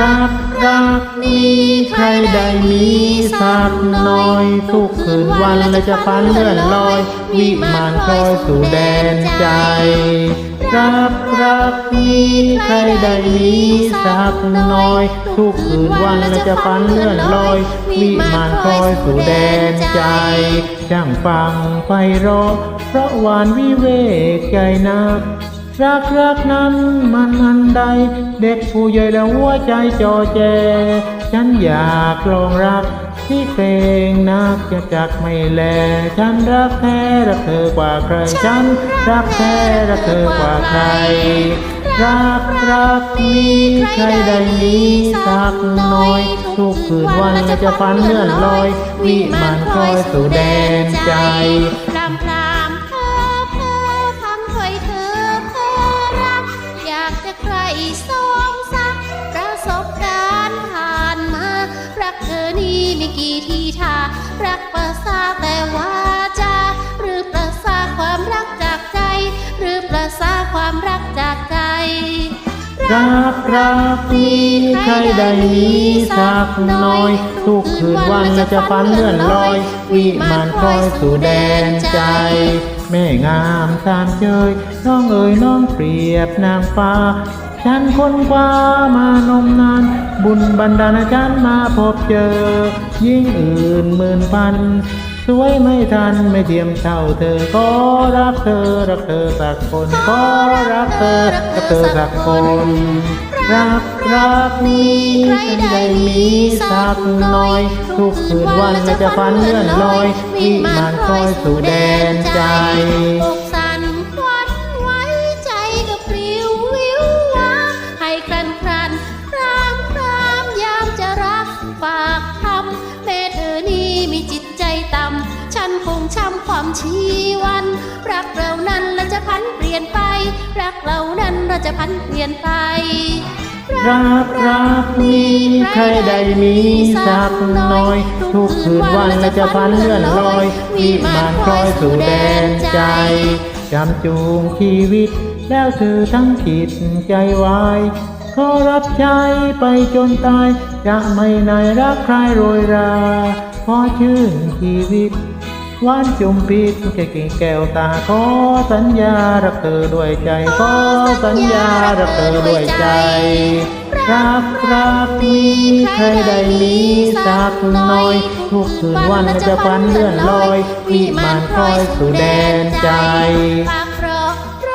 รักรักนี้ใครได้มีสักหน่อย ทุกคืนวันและจะฝันเลื่อนลอย วิมานคอยสู่แดนใจรักรักนี้ใครได้มีสักหน่อย ทุกคืนวันและจะฝันเลื่อนลอย วิมานคอยสู่แดนใจช่างฟังไฟรอเพราะหวานวิเวกใจนัก รักรักนั้นมันอันใด เด็กผู้ใหญ่แล้วหัวใจจอแจ ฉันอยากลองรักที่เกรงนักจะจักไม่แล ฉันรักแท้รักเธอกว่าใคร ฉันรักแท้รักเธอกว่าใคร รักรักนี้ใครได้มีสักน่อย ทุกคืนวันจะฝันเลื่อนลอย วิมานคอยสู่แดนใจรามพรา ใครสองสักประสบการณ์ผ่านมา รักเธอนี้มีกี่ทีท่ารักประสาแต่ว่าจะหรือประสาความรักจากใจ หรือประสาความรักจากใจ รักรักนี้ใครได้มีสักน่อย ทุกคืนวันจะฝันเลื่อนลอย วิมานคอยสู่แดนใจ แม่งามสามเจยน้องเอ๋ยน้องเปรียบนางฟ้า ฉันคนคว้ามานมนาน บุญบันดาลฉันมาพบเจอ ยิ่งอื่นหมื่นพัน สวยไม่ทันไม่เทียมเท่าเธอขอรักเธอรักเธอสักคนขอรักเธอรักเธอสักคน รักรักนี้ฉันได้มีสักหน่อย ทุกคืนวันเราจะฝันเลื่อนลอยมีมานคอยสู่แดนใจ มชีวัน รักเรานั้นเราจะพันเปลี่ยนไป รักเรานั้นเราจะพันเปลี่ยนไป รักรักนี้ใครได้มีสักหน่อย ทุกคืนวันและจะพันเลื่อนลอยวิมานคอยสู่แดนใจจำจูงชีวิต แล้วเธอทั้งจิตใจวายขอรับใช้ไปจนตาย จะไม่นายรักใครโรยรา ขอชื่นชีวิต หวานจุมพิษแค่กิ่แก้วตาขอสัญญารักเธอด้วยใจขอสัญญารักเธอด้วยใจ รักรักนี้ใครได้มีสักน่อย ทุกคืนวันจะฝันเลื่อนลอยวิมานคอยสู่แดนใจปากเพราะเพร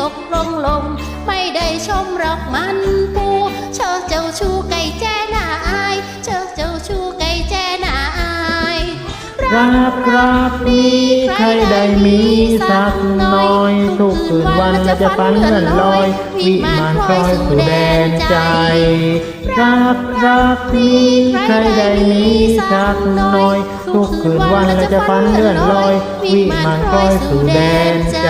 ตกลงลมไม่ได้ชมหรอกมันปูเชอเจ้าชูไก่แจ้หน้าอายเชอเจ้าชูไก่แจ้หน้าอายรักรักนี้ใครได้มีสักหน่อย ทุกคืนวันจะฝันเลื่อนลอย วิมานคอยสู่แดนใจ รักรักนี้ใครได้มีสักหน่อย ทุกคืนวันจะฝันเลื่อนลอย วิมานคอยสู่แดนใจ